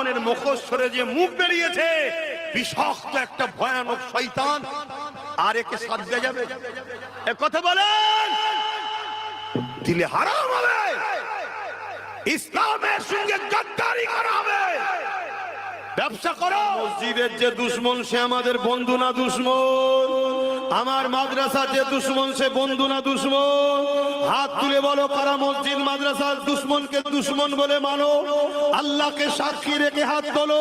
খানের মুখোশ যে মুখ বেরিয়েছে, বিষাক্ত একটা ভয়ানক শয়তান। আর একে সাথ যাবে। এ কথা বলেন। দিলে হারাম হবে। ইসলামের সঙ্গে গদ্দারি করা হবে। ব্যবসা করো। মসজিদের যে দুশ্মন, সে আমাদের বন্ধু না দুশ্মন। আমার মাদ্রাসা যে দুশ্মন, সে বন্ধু না দুশ্মন? হাত তুলে বলো, কারা মসজিদ মাদ্রাসার দুশ্মনকে দুশ্মন বলে মানো? আল্লাহকে সাক্ষী রেখে হাত তোলো।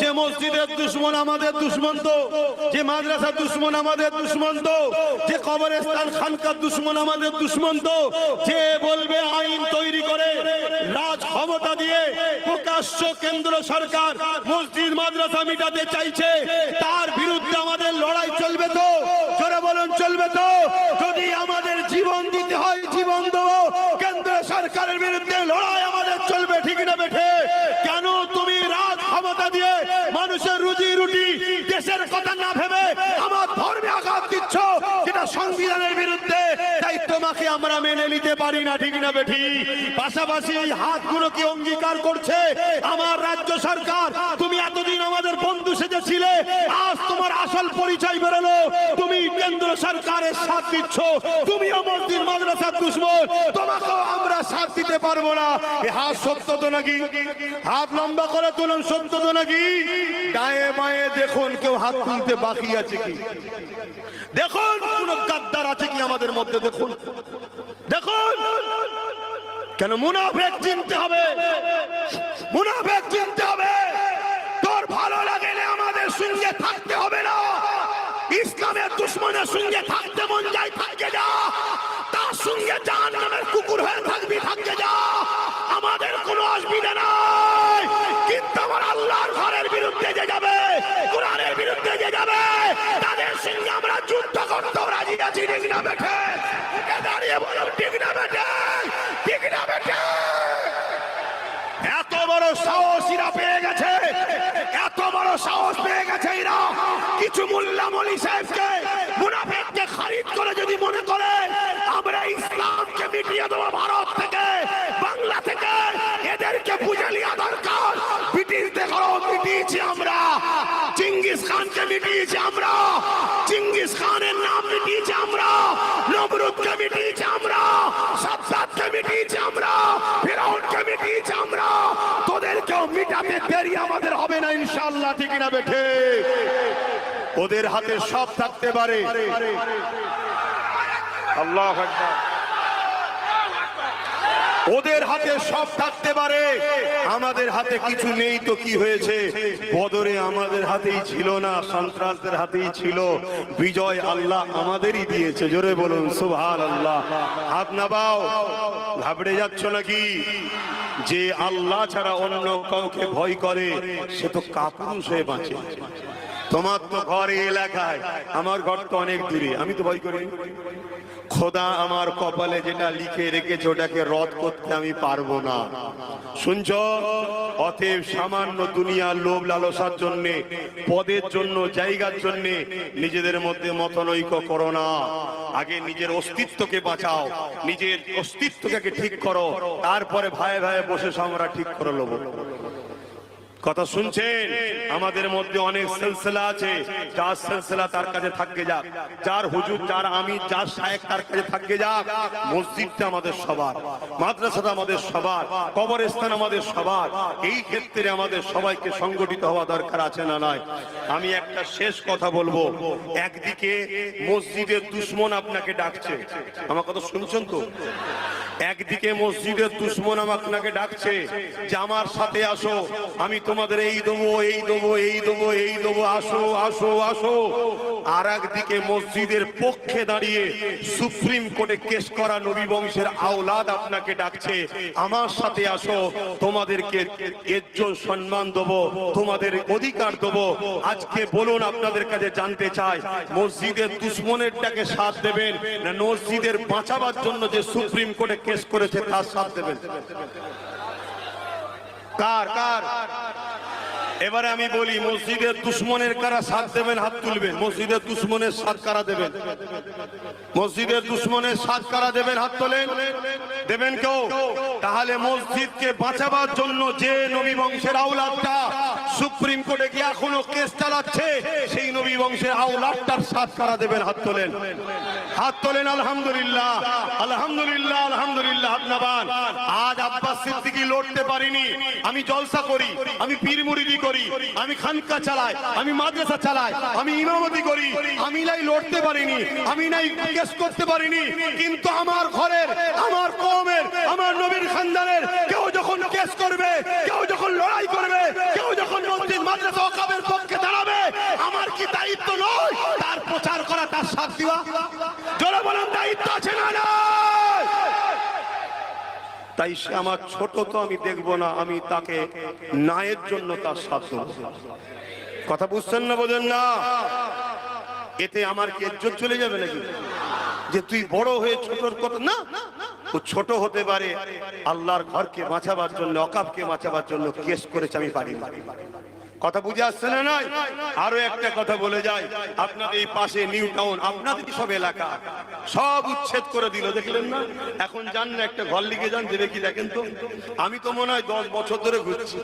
যে মসজিদের দুশ্মন আমাদের দুশ্মন তো, যে মাদ্রাসা দুশ্মন আমাদের দুশ্মন তো, যে কবরস্থান খানকার দুশ্মন আমাদের দুশ্মন তো, যে বলবে আইন তৈরি করে রাজ ক্ষমতা দিয়ে প্রকাশ্য কেন্দ্র সরকার মসজিদ মাদ্রাসা মিটাতে চাইছে তার বিরুদ্ধে আমাদের লড়াই চলবে তো জোরে বলুন চলবে তো যদি আমাদের জীবন দিতে হয় জীবন দেবো কেন্দ্র সরকারের বিরুদ্ধে লড়াই আমাদের চলবে, ঠিক না বেঠে? কেন তুমি রাজ ক্ষমতা দিয়ে মানুষের রুজি রুটি দেশের কথা না ভেবে আমার ধর্মে আঘাত দিচ্ছ? যেটা সংবিধানের বিরুদ্ধে। তোমাকে আমরা মেনে নিতে পারি না, ঠিক না বেঠি? পাশাপাশি হাতগুলো কি অঙ্গীকার করছে আমার রাজ্য সরকার। তুমি এতদিন আমাদের বন্ধু সেজেছিলে, আজ তোমার আসল পরিচয় বেরোলো। তুমি কেন্দ্র সরকারের সাথ দিচ্ছ। তুমিও মসজিদ মাদ্রাসার দুশ্মন আমরা সাথ দিতে পারব না। হাত সত্য তো নাকি? হাত লম্বা করে তুলুন, সত্য তো নাকি? ডায়ে বায়ে দেখুন, কেউ হাত তুলতে বাকি আছে কি? দেখুন, কোন গাদ্দার আছে কি আমাদের মধ্যে, দেখুন। দেখুন। কেন মুনাফেক চিনতে হবে? মুনাফেক চিনতে হবে। তোর ভালো লাগে আমাদের সঙ্গে থাকতে হবে না। ইসলামের দুশ্মনের সঙ্গে থাকতে মন যায়, থাকতে যা। তার সঙ্গে জাহান নামের কুকুর হয়ে থাকবি, থাকতে যা। আমাদের কোনো অসুবিধা নাই। কিন্তু আমার আল্লাহর ঘরের বিরুদ্ধে যে যাবে, কোরআনের বিরুদ্ধে যে যাবে, তাদের সঙ্গে আমরা যুদ্ধ করতে রাজি আছি, ঠিক না বেঠে? দাঁড়িয়ে বলো ঠিক না বেঠে? ঠিক না বেঠে? এত বড় সাহস এরা পেয়ে গেছে। এত বড় সাহস পেয়ে গেছে এরা কিছু মোল্লা মলি সাহেবকে মুনাফেককে খারিদ করে যদি মনে করে, আমরা ইসলামকে মিটিয়ে দেবো ভারত থেকে, বাংলা থেকে। এদেরকে বুঝে লিয়া দরকার। ব্রিটিশদের ঘরও মিটিয়েছি আমরা। চিঙ্গিস খানকে মিটিয়েছি আমরা। চিঙ্গিস খানের নাম মিটিয়েছি আমরা। নবরুদকে মিটিয়েছি আমরা। সাদ্দাতকে মিটিয়েছি আমরা। ফেরাউনকে মিটিয়েছি আমরা। তোদেরকেও মিটাতে দেরি আমাদের হবে না, ইনশাআল্লাহ, ঠিক না বেঠে? ওদের হাতে সব থাকতে পারে। আল্লাহ ওদের হাতে সব থাকতে পারে। আমাদের হাতে কিছু নেই তো কি হয়েছে? বদরে আমাদের হাতেই ছিল না, সন্ত্রাসদের হাতেই ছিল। বিজয় আল্লাহ আমাদেরই দিয়েছে, জোরে বলুন সুভান আল্লাহ হাত নাবাও ঘাবড়ে যাচ্ছ নাকি? যে আল্লাহ ছাড়া অন্য কাউকে ভয় করে, সে তো কাপুরুষ হয়ে বাঁচে। তোমার তো ঘর এলাকায়। আমার ঘর তো অনেক দূরে। আমি তো ভয় করি। খোদা আমার কপালে যেটা লিখে রেখেছে, ওটাকে রদ করতে আমি পারব না। শুনছ? অতএব সামান্য দুনিয়ার লোভ লালসার জন্য, পদের জন্য, জায়গার জন্য নিজেদের মধ্যে মতনৈক্য করো না। আগে নিজের অস্তিত্বকে বাঁচাও। নিজের অস্তিত্বকে ঠিক করো। তারপরে ভাই ভাই বসে আমরা ঠিক করে নেব। কথা শুনছেন? আমাদের মধ্যে অনেক সিলসিলা আছে। যার সিলসিলা তার কাছে থাকবে যাক। যার হুজুর, যার আমি যার শায়েক তার কাছে থাকবে যাক। মসজিদটা আমাদের সবার, মাদ্রাসাটা আমাদের সবার, কবরস্থান আমাদের সবার। এই ক্ষেত্রে আমাদের সবাইকে সংগঠিত হওয়া দরকার আছে না নয় আমি একটা শেষ কথা বলব। একদিকে মসজিদের দুশ্মন আপনাকে ডাকছে। আমার কথা শুনছেন তো? একদিকে মসজিদের দুশ্মন আপনাকে ডাকছে। যে আমার সাথে আসো, আমি তোমাদের এই দেবো এই দেবো এই দেবো এই দেবো, আসো আসো আসো। আর একদিকে মসজিদের পক্ষে দাঁড়িয়ে সুপ্রিম কোর্টে কেস করা নবী বংশের আওলাদ আপনাকে ডাকছে। আমার সাথে আসো, তোমাদেরকে এজ্জত সম্মান দেবো, তোমাদের অধিকার দেবো। আজকে বলুন আপনাদের কাছে জানতে চাই, মসজিদের দুশ্মনের ডাকে সাথ দেবেন না মসজিদের বাঁচাবার জন্য যে সুপ্রিম কোর্টে কেস করেছে তার সাথ দেবেন? কার কার? এবারে আমি বলি, মসজিদের দুশ্মনের কারা সাথ দেবেন, হাত তুলবেন? মসজিদের দুশ্মনের সাথ কারা দেবেন? মসজিদের দুশ্মনের সাথ কারা দেবেন, হাত তোলেন? দেবেন কেউ? তাহলে মসজিদকে বাঁচাবার জন্য যে নবী বংশের আউলাদটা সুপ্রিম কোর্টে গিয়ে এখনও কেস চালাচ্ছে, সেই নবী বংশের আউলাদটার সাথ করা দেবেন, হাত তোলেন? হাত তোলেন, আলহামদুলিল্লাহ। আলহামদুলিল্লাহ আলহামদুলিল্লাহ আপনাবান আজ আব্বাস সিদ্দিকি লড়তে পারিনি। আমি জলসা করি, আমি পীর মুরিদি করি, আমি খানকা চালাই, আমি মাদ্রাসা চালাই, আমি ইমামতি করি। আমি নাই লড়তে পারিনি, আমি নাই কেস করতে পারিনি। কিন্তু আমার ঘরের, আমার কওমের, আমার নবীর খানদানের কেউ যখন কেস করবে, কেউ যখন লড়াই করবে, কেউ মসজিদ মাদ্রাসা ওকাবের পক্ষে দাঁড়াবে আমার কি দায়িত্ব নয় তার প্রচার করা, তার সাথ দেওয়া জোরে বলেন, দায়িত্ব আছে না? তাই সে আমার ছোট তো আমি দেখব না, আমি তাকে নায়ের জন্য তার সাথ দেবো। কথা বুঝছেন না, বোঝেন না এতে আমার কি ইজ্জত চলে যাবে নাকি যে তুই বড় হয়ে ছোটর কথা না, ও ছোট হতে পারে, আল্লাহর ঘরকে বাঁচাবার জন্য অকাবকে বাঁচাবার জন্য কেস করেছে, আমি পারি না। কথা বুঝে আসছে না নয় আরও একটা কথা বলে যাই। আপনাদের এই পাশে নিউ টাউন আপনাদের সব এলাকা। সব উচ্ছেদ করে দিল, দেখলেন না? এখন যান না, একটা ঘর লিখে যান দেবে কি দেখেন তো? আমি তো মনে হয় দশ বছর ধরে ঘুরছি।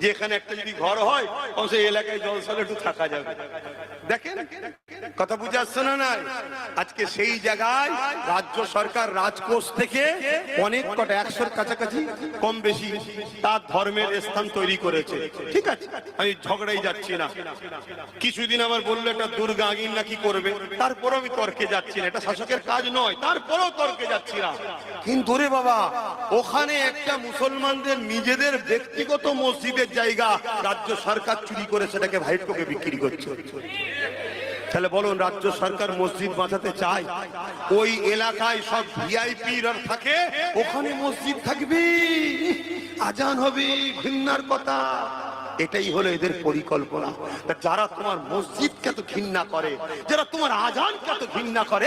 যে এখানে একটা যদি ঘর হয়, তখন সেই এলাকায় জলসালে একটু থাকা যাবে। দেখেন? কথা বুঝে আসছে না নাই? আজকে সেই জায়গায় রাজ্য সরকার রাজকোষ থেকে অনেক কটা একশোর কাছাকাছি কম বেশি তার ধর্মের স্থান তৈরি করেছে। ঠিক আছে? আমি ঝগড়াই যাচ্ছি না। কিছুদিন আমার বলল একটা দুর্গা আগিন নাকি করবে। তারপরও আমি তর্কে যাচ্ছি না। এটা শাসকের কাজ নয়, তারপরেও তর্কে যাচ্ছি না। কিন্তু রে বাবা, ওখানে একটা মুসলমানদের নিজেদের ব্যক্তিগত মসজিদের জায়গা রাজ্য সরকার চুরি করে সেটাকে ভাইটকোকে বিক্রি করছে। তাহলে বলুন, রাজ্য সরকার মসজিদ বাঁচাতে চায়? ওই এলাকায় সব ভিআইপি থাকে? ওখানে মসজিদ থাকবে? আজান হবে, ঘৃণার কথা। এটাই হলো এদের পরিকল্পনা। তা যারা তোমার মসজিদকে এত ঘৃণা করে, যারা তোমার আজানকে এত ঘৃণা করে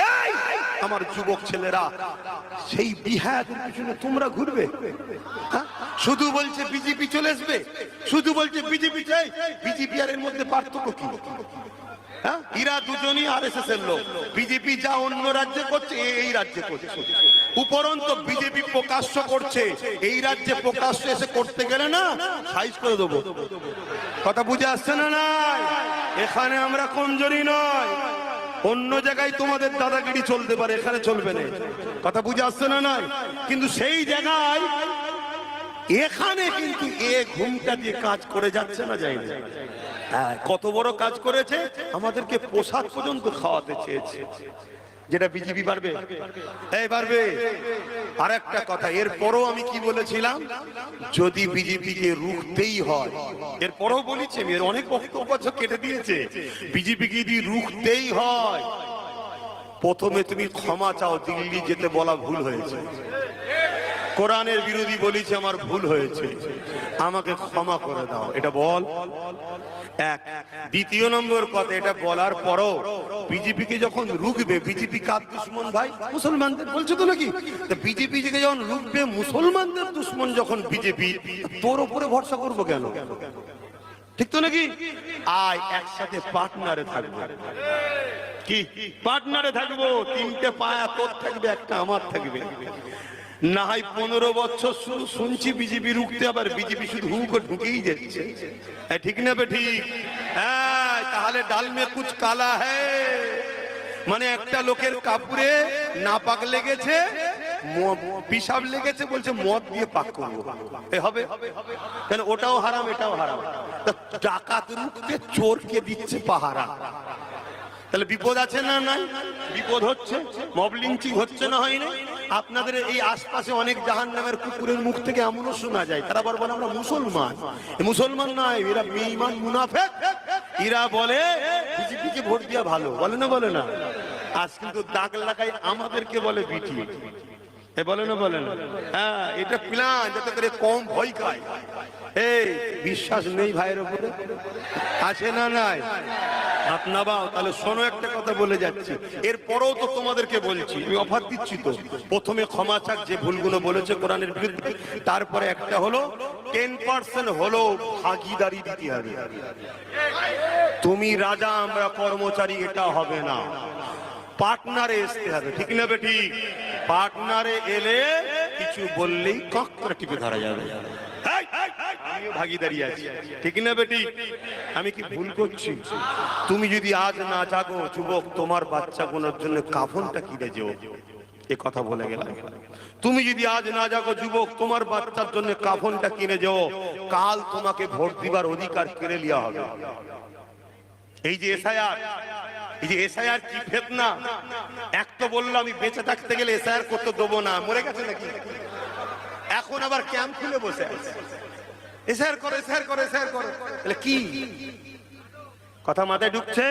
আমার যুবক ছেলেরা, সেই বিহাদের পিছনে তোমরা ঘুরবে? হ্যাঁ? শুধু বলছে বিজেপি চলে আসবে? শুধু বলছে বিজেপি চাই? বিজেপি আর এর মধ্যে পার্থক্য কি? হ্যাঁ? এরা দুজনই আর এস এর লোক। বিজেপি যা অন্য রাজ্যে করছে এই রাজ্যে করছে। উপরন্ত বিজেপি প্রকাশ্য করছে এই রাজ্যে প্রকাশ্য এসে করতে গেলে না সাইজ করে দেবো। কথা বুঝে আসছে না নাই? এখানে আমরা কমজোরি নয়। অন্য জায়গায় তোমাদের দাদাগিরি চলতে পারে এখানে চলবে না। কথা বুঝে আসছে না নাই? কিন্তু সেই জায়গায় এখানে কিন্তু এ ঘুমটা দিয়ে কাজ করে যাচ্ছে না যাই না। হ্যাঁ, কত বড় কাজ করেছে? আমাদেরকে পোশাক পর্যন্ত খাওয়াতে চেয়েছে। যেটা বিজেপি পারবে। এই পারবে। আর একটা কথা, এরপরও আমি কি বলেছিলাম? যদি বিজেপিকে রুখতেই হয়, এরপরও বলেছি আমি অনেক বক্তব্য কেটে দিয়েছে। বিজেপিকে যদি রুখতেই হয়, প্রথমে তুমি ক্ষমা চাও, দিল্লি যেতে বলা ভুল হয়েছে। কোরআনের বিরোধী বলেছে, আমার ভুল হয়েছে। আমাকে ক্ষমা করে দাও। এটা বল। এক, দ্বিতীয় নম্বর কথা, এটা বলার পরও বিজেপিকে যখন রুখবে, বিজেপি কার দুশ্মন ভাই? মুসলমানদের, বলছো তো নাকি? বিজেপি থেকে যখন রুখবে, মুসলমানদের দুশ্মন যখন বিজেপি, তোর উপরে ভরসা করব কেন? ঠিক তো নাকি? আয়, একসাথে পার্টনারে থাকবে। কি? পার্টনারে থাকব। তিনটে পায়া তোর থাকবে, একটা আমার থাকবে। না হয় পনেরো বছর শুরু শুনছি বিজেপি রুখতে আবার বিজেপি শুধু হু করে ঢুকেই যাচ্ছে। হ্যাঁ, ঠিক না বে ঠিক? হ্যাঁ তাহলে ডাল মে কুচ কালা হ্যাঁ মানে একটা লোকের কাপড়ে না পাক লেগেছে পিসাব লেগেছে বলছে মদ দিয়ে পাক করব। হবে? কেন ওটাও হারাম এটাও হারাম। ডাকাত রুখতে চোরকে দিচ্ছে পাহারা। তাহলে বিপদ আছে না নাই? বিপদ হচ্ছে? মব হচ্ছে না হয়নি? আপনাদের এই আশপাশে অনেক জাহান নামের কুকুরের মুখ থেকে এমনও শোনা যায়। তারা বলে বলে আমরা মুসলমান। মুসলমান নয়, এরা বেঈমান, মুনাফেক। এরা বলে বিজেপিকে ভোট দেওয়া ভালো। বলে না বলে না। আজ কিন্তু দাগ লাগাই আমাদেরকে বলে বিটি। বলে না বলে না। হ্যাঁ এটা প্ল্যান যাতে করে কম ভয় খায়। এই, বিশ্বাস নেই ভাইয়ের উপরে? আছে না নাই? হাত নাবাও তাহলে শোনো একটা কথা বলে যাচ্ছি। এরপরেও তো তোমাদেরকে বলছি, আমি অফার দিচ্ছি তো। প্রথমে ক্ষমা চাক, যে ভুলগুলো বলেছে কোরআনের বিরুদ্ধে। তারপরে একটা হলো টেন পার্সেন্ট হলো ভাগিদারি দিতে হবে। তুমি রাজা, আমরা কর্মচারী, এটা হবে না। পার্টনারে আসতে হবে, ঠিক না বেটি পার্টনারে এলে কিছু বললেই কক টিপে ধরা যাবে। আমিও ভাগিদারি আছে, ঠিক না বেটি আমি কি ভুল করছি? তুমি যদি আজ না জাগো, যুবক, তোমার বাচ্চা কোনোর জন্য কাফনটা কিনে যেও। এ কথা বলে গেলাম। তুমি যদি আজ না জাগো, যুবক, তোমার বাচ্চার জন্য কাফনটা কিনে যেও। কাল তোমাকে ভোট দিবার অধিকার কেড়ে লিয়া হবে। এই যে এসআইআর, এই যে এসআইআর কি ফেতনা? এক তো বলল, আমি বেঁচে থাকতে গেলে এসআইআর করতে দেবো না। মরে গেছে নাকি? এখন আবার ক্যাম্প খুলে বসে আছে। কি? কথা মাথায় ঢুকছে?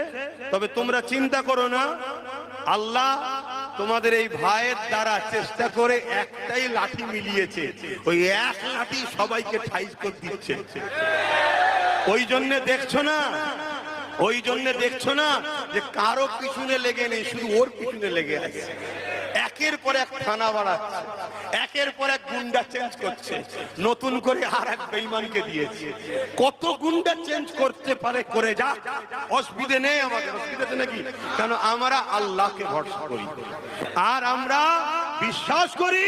তবে তোমরা চিন্তা করো না। আল্লাহ তোমাদের এই ভাইয়ের দ্বারা চেষ্টা করে একটাই লাঠি মিলিয়েছে। ওই এক লাঠি সবাইকে ঠাইজ করে দিচ্ছে। ওই জন্য দেখছ না? ওই জন্য দেখছ না যে কারও পিছনে লেগে নেই, শুধু ওর পিছনে লেগে আছে। একের পর এক থানা বাড়াচ্ছে একের পর এক গুন্ডা চেঞ্জ করছে। নতুন করে আর এক বেইমানকে দিয়েছে। কত গুন্ডা চেঞ্জ করতে পারে, করে যা অসুবিধে নেই আমাদের অসুবিধাতে নাকি? কেন আমরা আল্লাহকে ভরসা করি। আর আমরা বিশ্বাস করি